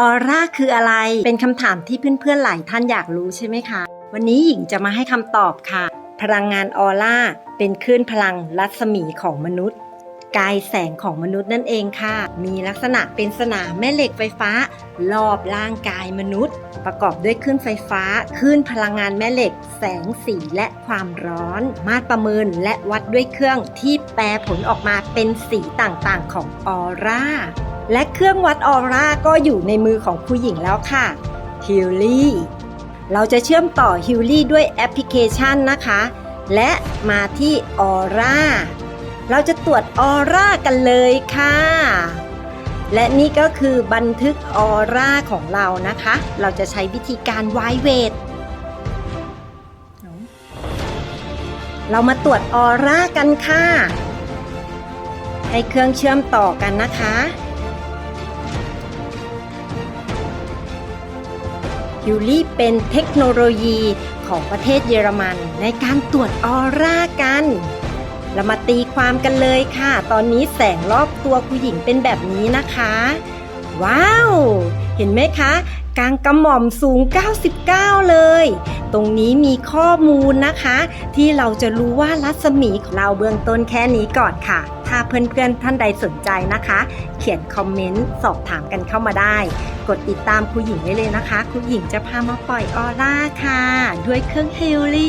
ออร่าคืออะไร เป็นคำถามที่เพื่อนๆหลายท่านอยากรู้ใช่ไหมคะ วันนี้หญิงจะมาให้คำตอบค่ะ พลังงานออร่าเป็นคลื่นพลังรัศมีของมนุษย์ กายแสงของมนุษย์นั่นเองค่ะ มีลักษณะเป็นสนามแม่เหล็กไฟฟ้า รอบร่างกายมนุษย์ ประกอบด้วยคลื่นไฟฟ้าคลื่นพลังงานแม่เหล็ก แสงสีและความร้อน มาตรประเมินและวัดด้วยเครื่องที่แปลผลออกมาเป็นสีต่างๆ ของออร่า และเครื่องวัดออร่าก็อยู่ในมือของผู้หญิงแล้วค่ะฮิลลี่เราจะเชื่อมต่อฮิลลี่ด้วยแอปพลิเคชันนะคะ และมาที่ออร่าเราจะตรวจออร่ากันเลยค่ะ และนี่ก็คือบันทึกออร่าของเรานะคะ เราจะใช้วิธีการไวเวทเรามาตรวจออร่ากันค่ะ ให้เครื่องเชื่อมต่อกันนะคะ ยูรี่เป็นเทคโนโลยีของประเทศเยอรมัน ในการตรวจออร่ากัน เรามาตีความกันเลยค่ะ ตอนนี้แสงรอบตัวผู้หญิงเป็นแบบนี้นะคะ ว้าว เห็นไหมคะ กลางกระหม่อมสูง 99 เลย ตรงนี้มีข้อมูลนะคะ ที่เราจะรู้ว่ารัศมีของเราเบื้องต้นแค่นี้ก่อนค่ะ ถ้าเพื่อนๆท่านใดสนใจนะคะ เขียนคอมเมนต์สอบถามกันเข้ามาได้ กดติดตามครูหญิงไว้เลยนะคะครูหญิงจะพามาปล่อยออร่าค่ะ ด้วยเครื่องเฮลลี่